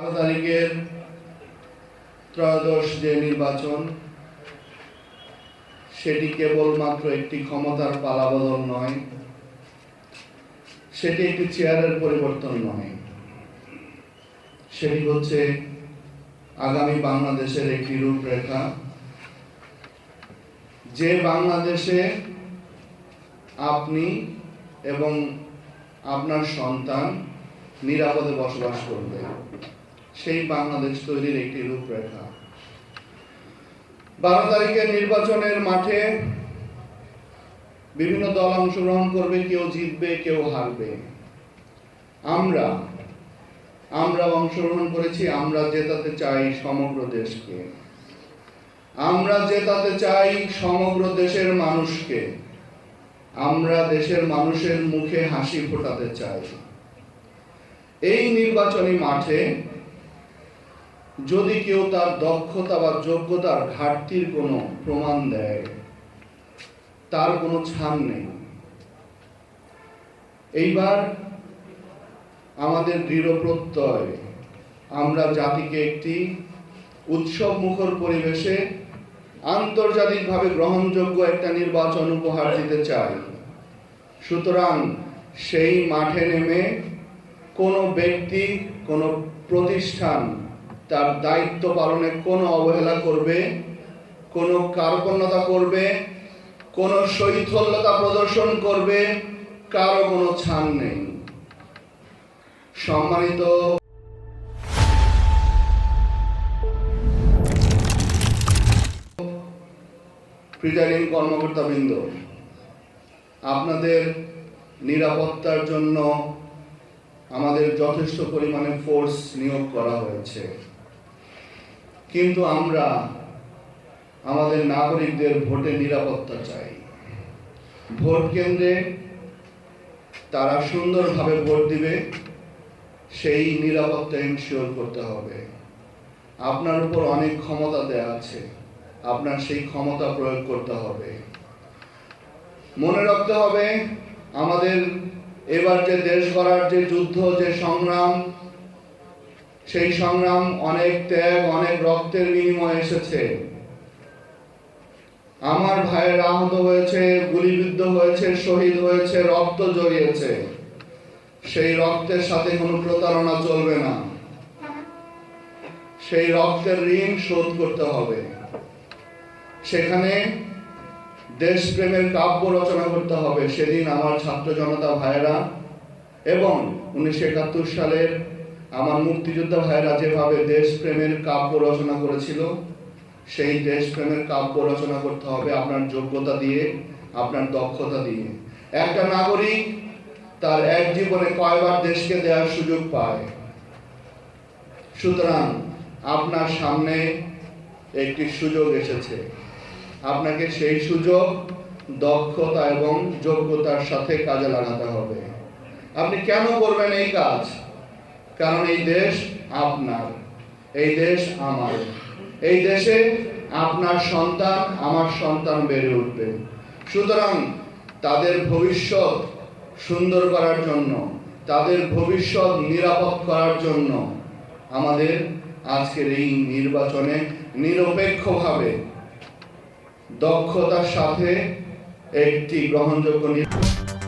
বারো তারিখের ত্রয়োদশ যে নির্বাচন, সেটি কেবলমাত্র একটি ক্ষমতার পালাবদল নয়, সেটি একটি চেয়ারের পরিবর্তন নয়। সেটি হচ্ছে আগামী বাংলাদেশের একটি রূপরেখা। যে বাংলাদেশে আপনি এবং আপনার সন্তান নিরাপদে বসবাস করবে। সেই বাংলাদেশ তৈরির একটি রূপরেখা। বারো তারিখের নির্বাচনের মাঠে বিভিন্ন দল অংশগ্রহণ করবে, কেউ জিতবে, কেউ হারবে। আমরা আমরা অংশগ্রহণ করেছি, আমরা জেতাতে চাই সমগ্র দেশকে। আমরা জেতাতে চাই সমগ্র দেশের মানুষকে। আমরা দেশের মানুষের মুখে হাসি ফোটাতে চাই। এই নির্বাচনী মাঠে যদি কেউ তার দক্ষতা বা যোগ্যতার ঘাটতির কোনো প্রমাণ দেয়, তার কোনো ছান নেই। এইবার আমাদের দৃঢ় প্রত্যয়, আমরা জাতিকে একটি উৎসব মুখর পরিবেশে আন্তর্জাতিকভাবে গ্রহণযোগ্য একটা নির্বাচন উপহার দিতে চাই। সুতরাং সেই মাঠে নেমে কোনো ব্যক্তি, কোনো প্রতিষ্ঠান তার দায়িত্ব পালনে কোনো অবহেলা করবে, কোনো কার্পণ্যতা করবে, কোনো শৈথল্যতা প্রদর্শন করবে, কারও কোনো ছান নেই। সম্মানিত প্রিজাইডিং কর্মকর্তাবৃন্দ, আপনাদের নিরাপত্তার জন্য আমাদের যথেষ্ট পরিমাণে ফোর্স নিয়োগ করা হয়েছে। কিন্তু আমরা আমাদের নাগরিকদের ভোটে নিরাপত্তা চাই। ভোট কেন্দ্রে তারা সুন্দরভাবে ভোট দিবে, সেই নিরাপত্তা এনশিওর করতে হবে। আপনার উপর অনেক ক্ষমতা দেয়া আছে, আপনার সেই ক্ষমতা প্রয়োগ করতে হবে। মনে রাখতে হবে, আমাদের এবার যে দেশ গড়ার যে যুদ্ধ, যে সংগ্রাম সেই সংগ্রাম অনেক ত্যাগ, অনেক রক্তের বিনিময়ে এসেছে। আমার ভাইয়ের আহত হয়েছে, গুলিবিদ্ধ হয়েছে, শহীদ হয়েছে, রক্ত জড়িয়েছে। সেই রক্তের সাথে কোনো প্রতারণা চলবে না। সেই রক্তের ঋণ শোধ করতে হবে। সেখানে দেশপ্রেমের কাব্য রচনা করতে হবে। সেদিন আমার ছাত্র জনতা ভাইয়েরা এবং উনিশশো একাত্তর সালের আমার মুক্তিযোদ্ধা ভাইয়েরা যেভাবে দেশপ্রেমের কাব্য রচনা করেছিল, সেই দেশপ্রেমের কাব্য রচনা করতে হবে আপনার যোগ্যতা দিয়ে, আপনার দক্ষতা দিয়ে। একটা নাগরিক তার এক জীবনে কয়বার দেশকে দেওয়ার সুযোগ পায়? সুতরাং আপনার সামনে একটি সুযোগ এসেছে। আপনাকে সেই সুযোগ, দক্ষতা এবং যোগ্যতার সাথে কাজে লাগাতে হবে। আপনি কেন করবেন এই কাজ? কারণ এই দেশ আপনার, এই দেশ আমার। এই দেশে আপনার সন্তান, আমার সন্তান বেড়ে উঠবে। সুতরাং তাদের ভবিষ্যৎ সুন্দর করার জন্য, তাদের ভবিষ্যৎ নিরাপদ করার জন্য আমাদের আজকের এই নির্বাচনে নিরপেক্ষভাবে দক্ষতার সাথে একটি গ্রহণযোগ্য নির্বাচন